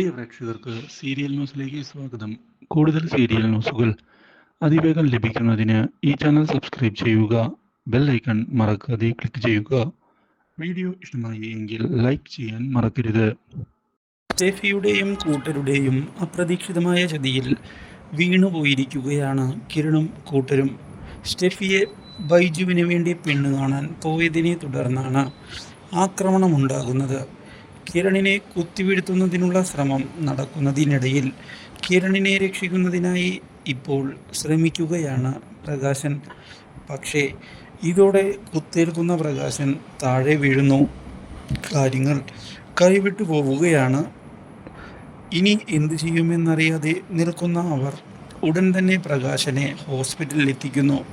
പ്രിയ പ്രേക്ഷകർക്ക് സീരിയൽ ന്യൂസിലേക്ക് സ്വാഗതം. കൂടുതൽ സീരിയൽ ന്യൂസുകൾ അതിവേഗം ലഭിക്കുന്നതിന് ഈ ചാനൽ സബ്സ്ക്രൈബ് ചെയ്യുക ബെൽ ഐക്കൺ മറക്കാതെ ക്ലിക്ക് ചെയ്യുക. വീഡിയോ ഇഷ്ടമായി എങ്കിൽ ലൈക്ക് ചെയ്യാൻ മറക്കരുത്. സ്റ്റെഫിയുടെയും കൂട്ടരുടെയും അപ്രതീക്ഷിതമായ ചതിയിൽ വീണുപോയിരിക്കുകയാണ് കിരണും കൂട്ടരും. സ്റ്റെഫിയെ ബൈജുവിന് വേണ്ടി പെണ്ണ് കാണാൻ പോയതിനെ തുടർന്നാണ് ആക്രമണമുണ്ടാകുന്നത്. കിരണിനെ കുത്തിവീഴ്ത്തുന്നതിനുള്ള ശ്രമം നടക്കുന്നതിനിടയിൽ കിരണിനെ രക്ഷിക്കുന്നതിനായി ഇപ്പോൾ ശ്രമിക്കുകയാണ് പ്രകാശൻ. പക്ഷേ ഇതോടെ കുത്തേൽക്കുന്ന പ്രകാശൻ താഴെ വീഴുന്നു. കാര്യങ്ങൾ കൈവിട്ടു പോവുകയാണ്. ഇനി എന്തു ചെയ്യുമെന്നറിയാതെ നിൽക്കുന്ന അവർ ഉടൻ തന്നെ പ്രകാശനെ ഹോസ്പിറ്റലിൽ എത്തിക്കുന്നു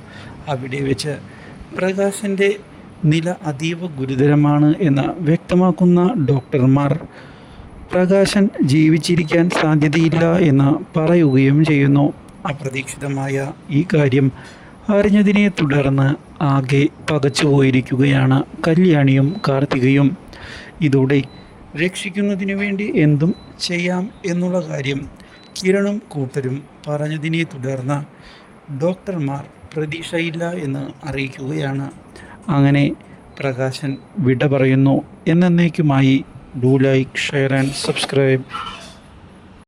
അവിടെ വെച്ച് പ്രകാശന്റെ നില അതീവ ഗുരുതരമാണ് എന്ന് വ്യക്തമാക്കുന്ന ഡോക്ടർമാർ പ്രകാശൻ ജീവിച്ചിരിക്കാൻ സാധ്യതയില്ല എന്ന് പറയുകയും ചെയ്യുന്നു. അപ്രതീക്ഷിതമായ ഈ കാര്യം അറിഞ്ഞതിനെ തുടർന്ന് ആകെ പകച്ചുപോയിരിക്കുകയാണ് കല്യാണിയും കാർത്തികയും. ഇതോടെ രക്ഷിക്കുന്നതിനു വേണ്ടി എന്തും ചെയ്യാം എന്നുള്ള കാര്യം കിരണും കൂട്ടരും പറഞ്ഞതിനെ തുടർന്ന് ഡോക്ടർമാർ പ്രതീക്ഷയില്ല എന്ന് അറിയിക്കുകയാണ്. അങ്ങനെ പ്രകാശൻ വിട പറയുന്നു. എന്നേക്കുമായി do like share and subscribe.